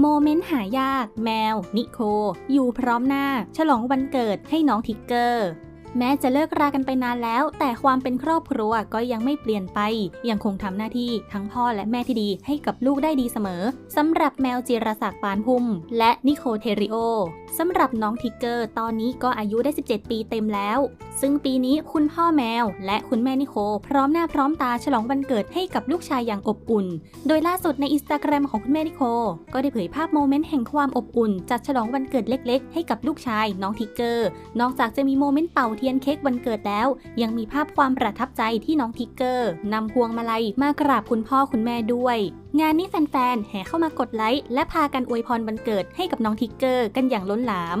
โมเมนต์หายาก แมว นิโค อยู่พร้อมหน้า ฉลองวันเกิดให้น้องทิกเกอร์ แม้จะเลิกรากันไปนานแล้ว แต่ความเป็นครอบครัวก็ยังไม่เปลี่ยนไป ยังคงทำหน้าที่ทั้งพ่อและแม่ที่ดีให้กับลูกได้ดีเสมอสำหรับแมวจิรศักดิ์ปานพุ่ม และนิโคเทริโอสำหรับน้องทิกเกอร์ ตอนนี้ก็อายุได้ 17 ปีเต็มแล้ว ซึ่งปีนี้คุณพ่อแมว และคุณแม่นิโค พร้อมหน้าพร้อมตาฉลองวันเกิดให้กับลูกชายอย่างอบอุ่น โดยล่าสุดในอินสตาแกรมของคุณแม่นิโค ก็ได้เผยภาพโมเมนต์แห่งความอบอุ่น จัดฉลองวันเกิดเล็กๆ ให้กับลูกชายน้องทิกเกอร์ นอกจากจะมีโมเมนต์เป่าเทียนเค้กวันเกิดแล้ว ยังมีภาพความประทับใจที่น้องทิกเกอร์นำพวงมาลัยมากราบคุณพ่อคุณแม่ด้วยงานนี้แฟนๆ แห่เข้ามากดไลค์และพากันอวยพรวันเกิดให้กับน้องทิกเกอร์กันอย่างล้นหลาม